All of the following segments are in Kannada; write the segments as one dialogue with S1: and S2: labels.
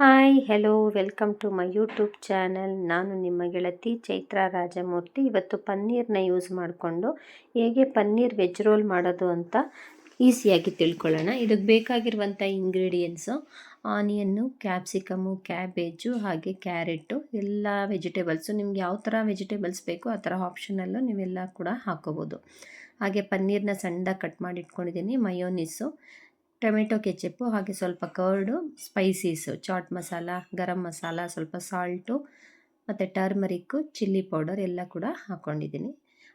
S1: Hi, hello, welcome to my YouTube channel. ನಾನು ನಿಮ್ಮ ಗೆಳತಿ ಚೈತ್ರ ರಾಜಮೂರ್ತಿ. ಇವತ್ತು ಪನ್ನೀರ್ನ ಯೂಸ್ ಮಾಡಿಕೊಂಡು ಹೇಗೆ ಪನ್ನೀರ್ ವೆಜ್ ರೋಲ್ ಮಾಡೋದು ಅಂತ ಈಸಿಯಾಗಿ ತಿಳ್ಕೊಳ್ಳೋಣ. ಇದಕ್ಕೆ ಬೇಕಾಗಿರುವಂಥ ಇಂಗ್ರೀಡಿಯೆಂಟ್ಸು, ಆನಿಯನ್ನು, ಕ್ಯಾಪ್ಸಿಕಮು, ಕ್ಯಾಬೇಜು, ಹಾಗೆ ಕ್ಯಾರೆಟು, ಎಲ್ಲ ವೆಜಿಟೇಬಲ್ಸು. ನಿಮ್ಗೆ ಯಾವ ಥರ ವೆಜಿಟೇಬಲ್ಸ್ ಬೇಕೋ ಆ ಥರ ಆಪ್ಷನಲ್ಲೂ ನೀವೆಲ್ಲ ಕೂಡ ಹಾಕೋಬೋದು. ಹಾಗೆ ಪನ್ನೀರ್ನ ಸಣ್ಣದಾಗಿ ಕಟ್ ಮಾಡಿ ಇಟ್ಕೊಂಡಿದ್ದೀನಿ ಟೊಮೆಟೊ ಕೆಚಪ್ಪು, ಹಾಗೆ ಸ್ವಲ್ಪ ಕರ್ಡು ಸ್ಪೈಸೀಸು ಚಾಟ್ ಮಸಾಲ, ಗರಂ ಮಸಾಲ, ಸ್ವಲ್ಪ ಸಾಲ್ಟು ಮತ್ತು ಟರ್ಮರಿಕ್ಕು ಚಿಲ್ಲಿ ಪೌಡರ್ ಎಲ್ಲ ಕೂಡ ಹಾಕ್ಕೊಂಡಿದ್ದೀನಿ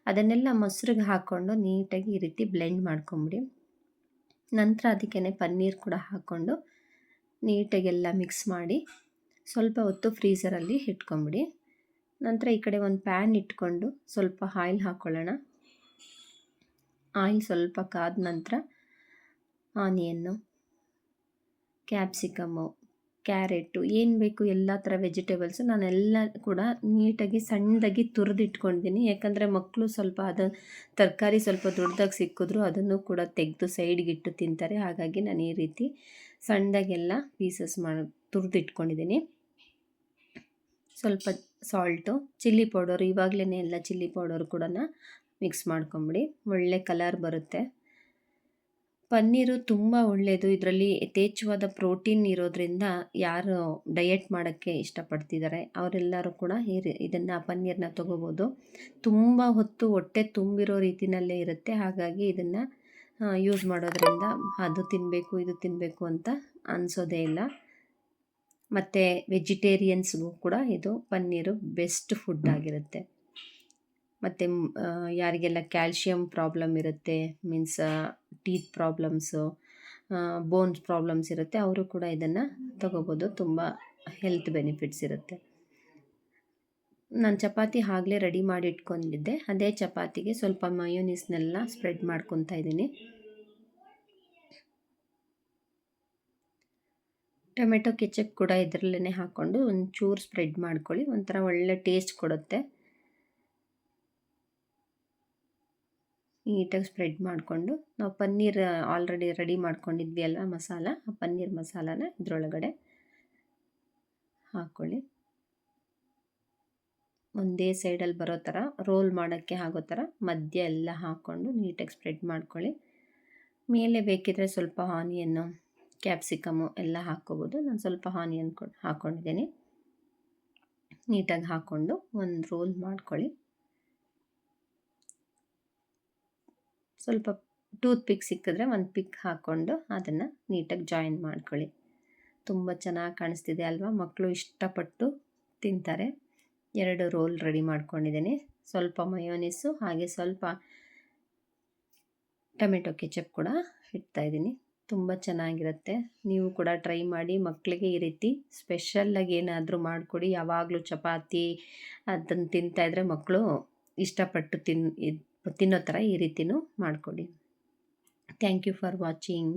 S1: ಅದನ್ನೆಲ್ಲ ಮೊಸರಿಗೆ ಹಾಕ್ಕೊಂಡು ನೀಟಾಗಿ ಈ ರೀತಿ ಬ್ಲೆಂಡ್ ಮಾಡ್ಕೊಂಬಿಡಿ. ನಂತರ ಅದಕ್ಕೇ ಪನ್ನೀರ್ ಕೂಡ ಹಾಕ್ಕೊಂಡು ನೀಟಾಗೆಲ್ಲ ಮಿಕ್ಸ್ ಮಾಡಿ ಸ್ವಲ್ಪ ಹೊತ್ತು ಫ್ರೀಸರಲ್ಲಿ ಇಟ್ಕೊಂಬಿಡಿ. ನಂತರ ಈ ಕಡೆ ಒಂದು ಪ್ಯಾನ್ ಇಟ್ಕೊಂಡು ಸ್ವಲ್ಪ ಆಯಿಲ್ ಹಾಕ್ಕೊಳ್ಳೋಣ ಆಯಿಲ್ ಸ್ವಲ್ಪ ಕಾದ ನಂತರ ಆನಿಯನ್ನು ಕ್ಯಾಪ್ಸಿಕಮ್ಮು ಕ್ಯಾರೆಟು, ಏನು ಬೇಕು ಎಲ್ಲ ಥರ ವೆಜಿಟೇಬಲ್ಸು ನಾನೆಲ್ಲ ಕೂಡ ನೀಟಾಗಿ ಸಣ್ಣದಾಗಿ ತುರಿದಿಟ್ಕೊಂಡಿದ್ದೀನಿ ಯಾಕಂದರೆ ಮಕ್ಕಳು ಸ್ವಲ್ಪ ಅದು ತರಕಾರಿ ಸ್ವಲ್ಪ ದೊಡ್ಡದಾಗಿ ಸಿಕ್ಕಿದ್ರು ಅದನ್ನು ಕೂಡ ತೆಗೆದು ಸೈಡ್ಗಿಟ್ಟು ತಿಂತಾರೆ. ಹಾಗಾಗಿ ನಾನು ಈ ರೀತಿ ಸಣ್ಣದಾಗೆಲ್ಲ ಪೀಸಸ್ ಮಾಡಿ ತುರಿದಿಟ್ಕೊಂಡಿದ್ದೀನಿ ಸ್ವಲ್ಪ ಸಾಲ್ಟು, ಚಿಲ್ಲಿ ಪೌಡರು ಇವಾಗಲೇ ಎಲ್ಲ ಚಿಲ್ಲಿ ಪೌಡರ್ ಕೂಡ ಮಿಕ್ಸ್ ಮಾಡ್ಕೊಂಬಿಡಿ. ಒಳ್ಳೆ ಕಲರ್ ಬರುತ್ತೆ. ಪನ್ನೀರು ತುಂಬ ಒಳ್ಳೆಯದು ಇದರಲ್ಲಿ ಯಥೇಚ್ಛವಾದ ಪ್ರೋಟೀನ್ ಇರೋದರಿಂದ ಯಾರು ಡಯೆಟ್ ಮಾಡೋಕ್ಕೆ ಇಷ್ಟಪಡ್ತಿದ್ದಾರೆ, ಅವರೆಲ್ಲರೂ ಕೂಡ ಈ ಇದನ್ನು ಪನ್ನೀರನ್ನ ತೊಗೋಬೋದು. ತುಂಬ ಹೊತ್ತು ಹೊಟ್ಟೆ ತುಂಬಿರೋ ರೀತಿಯಲ್ಲೇ ಇರುತ್ತೆ. ಹಾಗಾಗಿ ಇದನ್ನು ಯೂಸ್ ಮಾಡೋದ್ರಿಂದ ಅದು ತಿನ್ನಬೇಕು ಇದು ತಿನ್ನಬೇಕು ಅಂತ ಅನಿಸೋದೇ ಇಲ್ಲ. ಮತ್ತು ವೆಜಿಟೇರಿಯನ್ಸ್ಗೂ ಕೂಡ ಇದು ಪನ್ನೀರು ಬೆಸ್ಟ್ ಫುಡ್ ಆಗಿರುತ್ತೆ. ಮತ್ತು ಯಾರಿಗೆಲ್ಲ ಕ್ಯಾಲ್ಶಿಯಂ ಪ್ರಾಬ್ಲಮ್ ಇರುತ್ತೆ, means teeth problems bones problems ಇರುತ್ತೆ, ಅವರು ಕೂಡ ಇದನ್ನು ತಗೋಬೋದು. ತುಂಬ ಹೆಲ್ತ್ ಬೆನಿಫಿಟ್ಸ್ ಇರುತ್ತೆ. ನಾನು ಚಪಾತಿ ಆಗಲೇ ರೆಡಿ ಮಾಡಿ ಇಟ್ಕೊಂಡಿದ್ದೆ. ಅದೇ ಚಪಾತಿಗೆ ಸ್ವಲ್ಪ ಮಯೋನೀಸ್ನೆಲ್ಲ ಸ್ಪ್ರೆಡ್ ಮಾಡ್ಕೊತಾ ಇದ್ದೀನಿ. ಟೊಮೆಟೊ ಕೆಚಪ್ ಕೂಡ ಇದರಲ್ಲೇ ಹಾಕ್ಕೊಂಡು ಒಂಚೂರು ಸ್ಪ್ರೆಡ್ ಮಾಡ್ಕೊಳ್ಳಿ. ಒಂಥರ ಒಳ್ಳೆ ಟೇಸ್ಟ್ ಕೊಡುತ್ತೆ. ನೀಟಾಗಿ ಸ್ಪ್ರೆಡ್ ಮಾಡಿಕೊಂಡು, ನಾವು ಪನ್ನೀರ್ ಆಲ್ರೆಡಿ ರೆಡಿ ಮಾಡ್ಕೊಂಡಿದ್ವಿ ಅಲ್ವ ಮಸಾಲ, ಆ ಪನ್ನೀರ್ ಮಸಾಲಾನ ಇದರೊಳಗಡೆ ಹಾಕ್ಕೊಳ್ಳಿ ಒಂದೇ ಸೈಡಲ್ಲಿ ಬರೋ ಥರ, ರೋಲ್ ಮಾಡೋಕ್ಕೆ ಆಗೋ ಥರ ಮಧ್ಯ ಎಲ್ಲ ಹಾಕ್ಕೊಂಡು ನೀಟಾಗಿ ಸ್ಪ್ರೆಡ್ ಮಾಡ್ಕೊಳ್ಳಿ. ಮೇಲೆ ಬೇಕಿದ್ರೆ ಸ್ವಲ್ಪ ಆನಿಯನ್ನು, ಕ್ಯಾಪ್ಸಿಕಮು ಎಲ್ಲ ಹಾಕ್ಕೋಬೋದು. ನಾನು ಸ್ವಲ್ಪ ಆನಿಯನ್ ಹಾಕ್ಕೊಂಡಿದ್ದೀನಿ. ನೀಟಾಗಿ ಹಾಕ್ಕೊಂಡು ಒಂದು ರೋಲ್ ಮಾಡ್ಕೊಳ್ಳಿ. ಸ್ವಲ್ಪ ಟೂತ್ ಪಿಕ್ ಸಿಕ್ಕಿದ್ರೆ ಒಂದು ಪಿಕ್ ಹಾಕ್ಕೊಂಡು ಅದನ್ನು ನೀಟಾಗಿ ಜಾಯಿನ್ ಮಾಡ್ಕೊಳ್ಳಿ. ತುಂಬ ಚೆನ್ನಾಗಿ ಕಾಣಿಸ್ತಿದೆ ಅಲ್ವಾ? ಮಕ್ಕಳು ಇಷ್ಟಪಟ್ಟು ತಿಂತಾರೆ. ಎರಡು ರೋಲ್ ರೆಡಿ ಮಾಡ್ಕೊಂಡಿದ್ದೀನಿ. ಸ್ವಲ್ಪ ಮಯೋನಿಸು, ಹಾಗೆ ಸ್ವಲ್ಪ ಟೊಮೆಟೊ ಕೆಚಪ್ ಕೂಡ ಇಡ್ತಾಯಿದ್ದೀನಿ ತುಂಬ ಚೆನ್ನಾಗಿರುತ್ತೆ. ನೀವು ಕೂಡ ಟ್ರೈ ಮಾಡಿ. ಮಕ್ಕಳಿಗೆ ಈ ರೀತಿ ಸ್ಪೆಷಲ್ಲಾಗಿ ಏನಾದರೂ ಮಾಡಿಕೊಡಿ. ಯಾವಾಗಲೂ ಚಪಾತಿ ಅದನ್ನು ತಿಂತಾಯಿದ್ರೆ ಮಕ್ಕಳು ಇಷ್ಟಪಟ್ಟು ತಿನ್ ತಿನ್ನೋ ಥರ ಈ ರೀತಿಯೂ ಮಾಡಿಕೊಡಿ ಥ್ಯಾಂಕ್ ಯು ಫಾರ್ ವಾಚಿಂಗ್